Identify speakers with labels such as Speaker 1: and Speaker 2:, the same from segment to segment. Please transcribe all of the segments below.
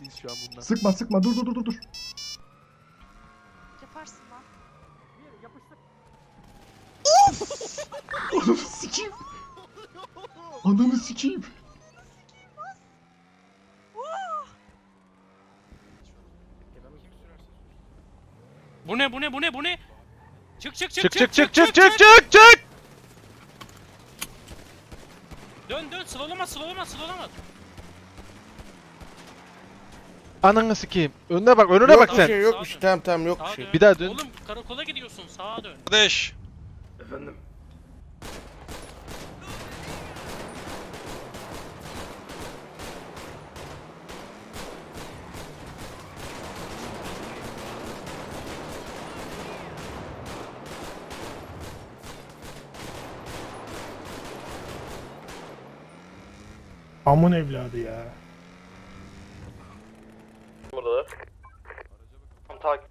Speaker 1: miyiz şu an bundan?
Speaker 2: Sıkma sıkma dur dur dur dur, dur.
Speaker 3: Yaparsın lan.
Speaker 2: Ananı sikeyim. Ananı sikeyim.
Speaker 4: Bu ne bu ne bu ne bu ne? Çık çık çık
Speaker 1: Çık çık çık çık çık çık çık!
Speaker 4: Dön dön slaloma slaloma slaloma.
Speaker 1: Ananı sikeyim. Önüne bak önüne
Speaker 5: Yok
Speaker 1: bak sen.
Speaker 5: şey yok bir şey tamam tamam yok
Speaker 4: Sağa
Speaker 5: bir şey.
Speaker 4: dön.
Speaker 1: Bir daha dön.
Speaker 4: Oğlum karakola gidiyorsun sağa dön.
Speaker 6: Kardeş.
Speaker 5: Efendim.
Speaker 7: Amın evladı ya.
Speaker 5: Tam tak.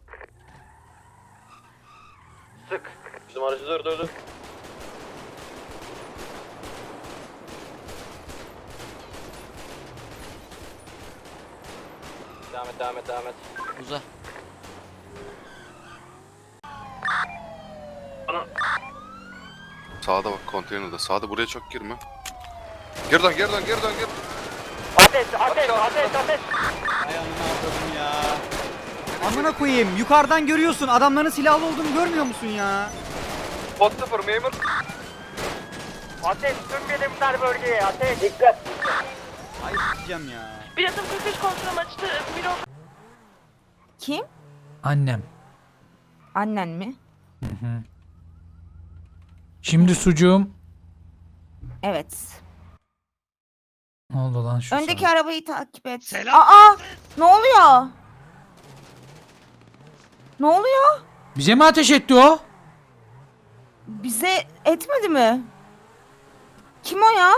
Speaker 5: Sık. Bizim aracı dur dur dur. Devam et devam et devam et.
Speaker 4: Uza.
Speaker 6: Sağda bak konteynerde. Sağda buraya çok girme. Geri dön geri dön geri dön geri.
Speaker 5: Ateş ateş ateş ateş.
Speaker 8: Amına koyayım yukarıdan görüyorsun adamların silahlı olduğunu görmüyor musun ya?
Speaker 6: Pot sıfır memur.
Speaker 5: Ateş tüm birimler bölgeye ateş. Dikkat.
Speaker 8: Ay s**eceğim ya.
Speaker 3: Bir adım 43 kontrol açtı. Miro
Speaker 9: Kim?
Speaker 10: Annem.
Speaker 9: Annen mi?
Speaker 10: Şimdi sucuğum.
Speaker 9: Evet.
Speaker 10: Ne oldu lan şu
Speaker 9: Öndeki
Speaker 10: sana?
Speaker 9: arabayı takip et. Aa! Ne oluyor? Ne oluyor?
Speaker 10: Bize mi ateş etti o?
Speaker 9: Bize etmedi mi? Kim o ya?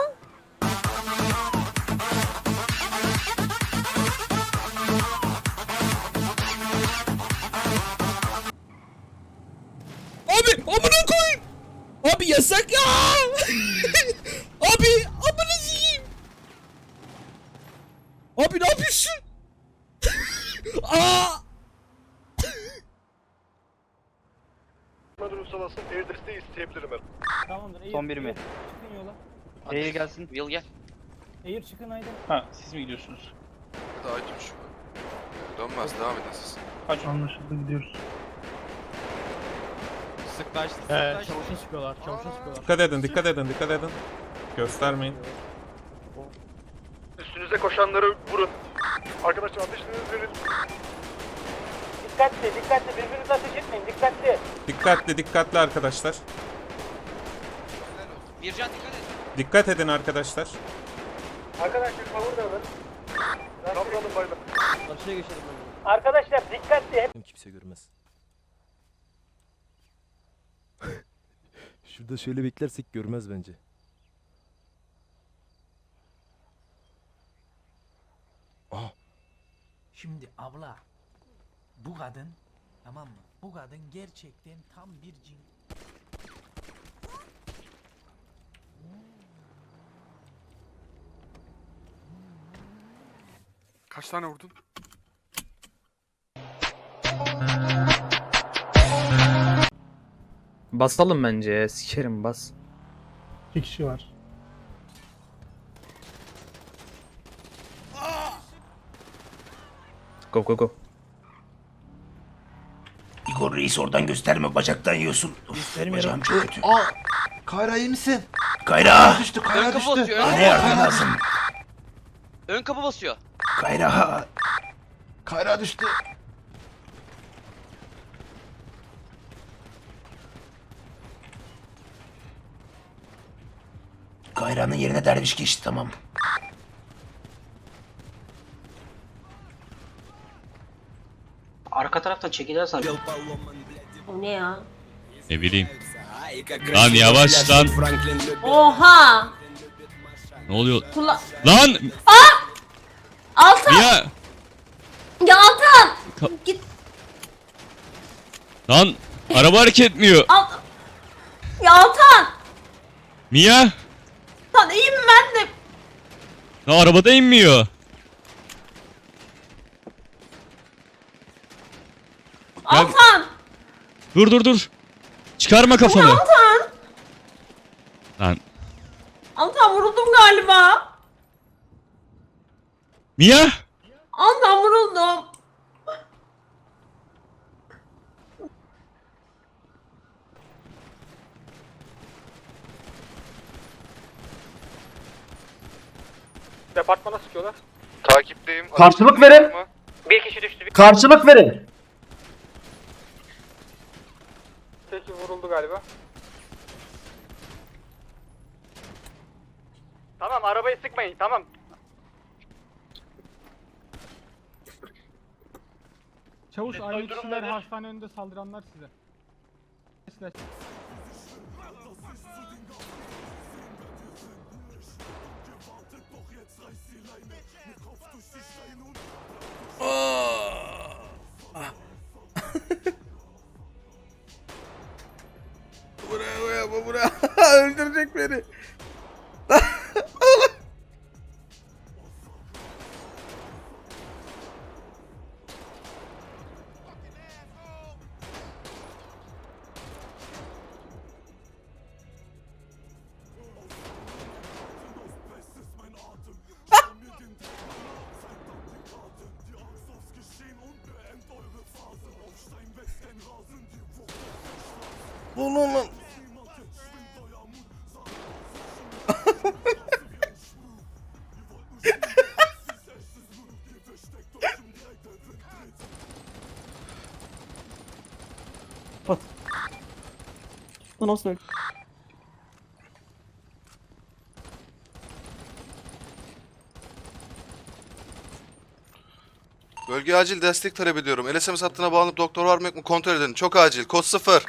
Speaker 5: Durum sırasında air desteği isteyebilirim ben.
Speaker 7: Tamamdır. Eğir,
Speaker 8: Son biri mi?
Speaker 7: Çıkın yola.
Speaker 8: Eğil gelsin.
Speaker 4: Will gel.
Speaker 7: Eğir çıkın haydi.
Speaker 8: Ha siz mi gidiyorsunuz?
Speaker 6: Daha açmış şu. Dönmez devam edin siz.
Speaker 7: Kaç anlaşıldı gidiyoruz.
Speaker 8: Sıklaştı
Speaker 7: Evet. Çavuşa sıkıyorlar. Çavuşa sıkıyorlar.
Speaker 11: Dikkat edin, dikkat edin, dikkat edin. Göstermeyin.
Speaker 5: Üstünüze koşanları vurun. Arkadaşlar ateşinizi verin. Dikkatli dikkatli birbirinize ateş etmeyin dikkatli.
Speaker 11: Dikkatli, dikkatli arkadaşlar.
Speaker 4: Bircan dikkat et.
Speaker 11: Dikkat edin arkadaşlar.
Speaker 5: Arkadaşlar kavur da alın. Kavuralım baylar.
Speaker 7: Karşıya geçelim.
Speaker 5: Arkadaşlar dikkatli.
Speaker 7: Kimse görmez. Şurada şöyle beklersek görmez bence.
Speaker 10: Şimdi abla. Bu kadın tamam mı? Bu kadın gerçekten tam bir cin.
Speaker 6: Kaç tane vurdun?
Speaker 8: Basalım bence ya. Sikerim bas.
Speaker 7: İki kişi var.
Speaker 8: Go go go.
Speaker 5: Igor Reis oradan gösterme bacaktan yiyorsun. Uf, bacağım çok kötü.
Speaker 2: Aa! Kayra iyi misin?
Speaker 5: Kayra.
Speaker 2: Düştü, Kayra düştü.
Speaker 5: Ne yardım lazım?
Speaker 4: Ön kapı basıyor.
Speaker 5: Kayra.
Speaker 2: Kayra düştü.
Speaker 5: Kayra'nın yerine derviş geçti tamam.
Speaker 4: Arka taraftan çekilersen.
Speaker 3: O ne ya?
Speaker 10: Ne bileyim. Lan yavaş lan.
Speaker 3: Oha!
Speaker 10: Ne oluyor?
Speaker 3: Kula...
Speaker 10: Lan!
Speaker 3: Altan!
Speaker 10: Ya!
Speaker 3: Ya Altan!
Speaker 10: Ka-
Speaker 3: Git.
Speaker 10: Lan! Araba hareket etmiyor.
Speaker 3: Al... Ya Altan!
Speaker 10: Mia!
Speaker 3: Lan iyiyim ben de.
Speaker 10: Lan arabada inmiyor.
Speaker 12: Dur dur dur. Çıkarma kafanı.
Speaker 3: Altan.
Speaker 12: Lan.
Speaker 3: Altan vuruldum galiba.
Speaker 12: Mia?
Speaker 3: Altan vuruldum.
Speaker 13: Departmana sıkıyorlar.
Speaker 6: Takipteyim.
Speaker 14: Karşılık verin.
Speaker 13: Bir kişi düştü. Bir
Speaker 14: Karşılık verin.
Speaker 13: kişi vuruldu galiba. Tamam arabayı sıkmayın tamam.
Speaker 7: Çavuş aynı kişiler hastane önünde saldıranlar size.
Speaker 6: Buraya buraya buraya. Öldürecek beni. Bunu lan.
Speaker 15: Nasıl
Speaker 6: Bölge acil destek talep ediyorum. LSMS hattına bağlanıp doktor var mı yok mu kontrol edin. Çok acil. Kod 0.